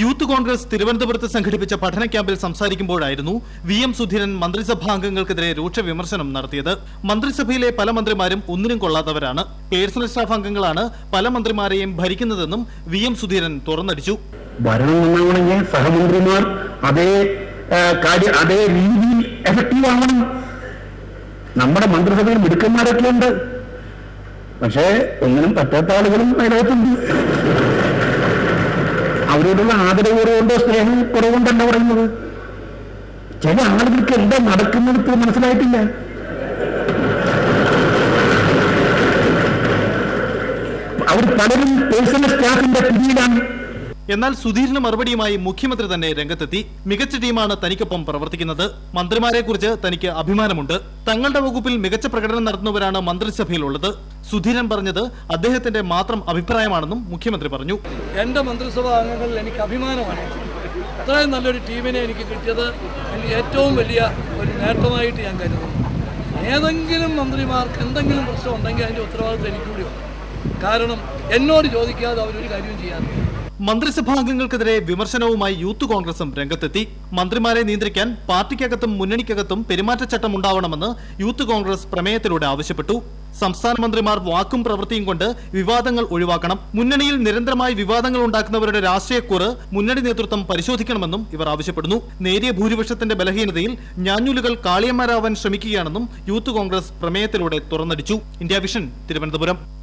Youth Congress തിരുവനന്തപുരത്ത് സംഘടിപ്പിച്ച പഠന ക്യാമ്പിൽ സംസാരിക്കുമ്പോഴായിരുന്നു വി എം സുധീരൻ മന്ത്രിസഭാംഗങ്ങൾക്കെതിരെ രൂക്ഷ വിമർശനം നടത്തിയത്. മന്ത്രിസഭയിലെ പല മന്ത്രിമാരും ഒന്നിനും കൊള്ളാത്തവരാണ്. പേഴ്സണൽ സ്റ്റാഫ് അംഗങ്ങളാണ് പല മന്ത്രിമാരെയും ഭരിക്കുന്നതെന്നും വി എം സുധീരൻ തുറന്നടിച്ചു. ഭരണം സഹമന്ത്രിമാർ അതേ അതേ രീതിയിൽ എഫക്റ്റീവ് ആവണം. നമ്മുടെ മന്ത്രിസഭയിൽ മിടുക്കന്മാരൊക്കെ ഉണ്ട്. പക്ഷേ ഒന്നിനും പറ്റാത്ത ആളുകളും അതിനകത്തുണ്ട് അവരോടുള്ള ആദരവ് കുറവുണ്ടോ സ്നേഹം കുറവുണ്ടല്ല പറയുന്നത്. ചില ആളുകൾക്ക് എന്താ നടക്കുന്നത് ഇപ്പോൾ മനസ്സിലായിട്ടില്ല. അവർ പലരും പേഴ്സണൽ സ്റ്റാഫിന്റെ പിടിയിലാണ്. എന്നാൽ സുധീരന് മറുപടിയുമായി മുഖ്യമന്ത്രി തന്നെ രംഗത്തെത്തി. മികച്ച ടീമാണ് തനിക്കൊപ്പം പ്രവർത്തിക്കുന്നത്. മന്ത്രിമാരെ കുറിച്ച് തനിക്ക് അഭിമാനമുണ്ട്. തങ്ങളുടെ വകുപ്പിൽ മികച്ച പ്രകടനം നടത്തുന്നവരാണ് മന്ത്രിസഭയിലുള്ളത്. സുധീരൻ പറഞ്ഞത് അദ്ദേഹത്തിന്റെ മാത്രം അഭിപ്രായമാണെന്നും മുഖ്യമന്ത്രി പറഞ്ഞു. എന്റെ മന്ത്രിസഭാ അംഗങ്ങളിൽ എനിക്ക് അഭിമാനമാണ്. അത്രയും നല്ലൊരു ടീമിനെ എനിക്ക് കിട്ടിയത് എനിക്ക് ഏറ്റവും വലിയ ഒരു നേട്ടമായിട്ട് ഞാൻ കരുതുന്നു. ഏതെങ്കിലും മന്ത്രിമാർക്ക് എന്തെങ്കിലും പ്രശ്നം ഉണ്ടെങ്കിൽ അതിന്റെ ഉത്തരവാദിത്വം എനിക്ക് കാരണം എന്നോട് ചോദിക്കാതെ അവരൊരു കാര്യവും ചെയ്യാറില്ല. മന്ത്രിസഭാംഗങ്ങൾക്കെതിരെ വിമർശനവുമായി യൂത്ത് കോൺഗ്രസും രംഗത്തെത്തി. മന്ത്രിമാരെ നിയന്ത്രിക്കാൻ പാർട്ടിക്കകത്തും മുന്നണിക്കകത്തും പെരുമാറ്റച്ചട്ടം ഉണ്ടാവണമെന്ന് യൂത്ത് കോൺഗ്രസ് പ്രമേയത്തിലൂടെ ആവശ്യപ്പെട്ടു. സംസ്ഥാന മന്ത്രിമാർ വാക്കും പ്രവൃത്തിയും കൊണ്ട് വിവാദങ്ങൾ ഒഴിവാക്കണം. മുന്നണിയിൽ നിരന്തരമായി വിവാദങ്ങൾ ഉണ്ടാക്കുന്നവരുടെ രാഷ്ട്രീയക്കൂറ് മുന്നണി നേതൃത്വം പരിശോധിക്കണമെന്നും ഇവർ ആവശ്യപ്പെടുന്നു. നേരിയ ഭൂരിപക്ഷത്തിന്റെ ബലഹീനതയിൽ ഞാഞ്ഞൂലുകൾ കാളിയന്മാരാവാൻ ശ്രമിക്കുകയാണെന്നും യൂത്ത് കോൺഗ്രസ് പ്രമേയത്തിലൂടെ തുറന്നടിച്ചു. India Vision Thiruvananthapuram.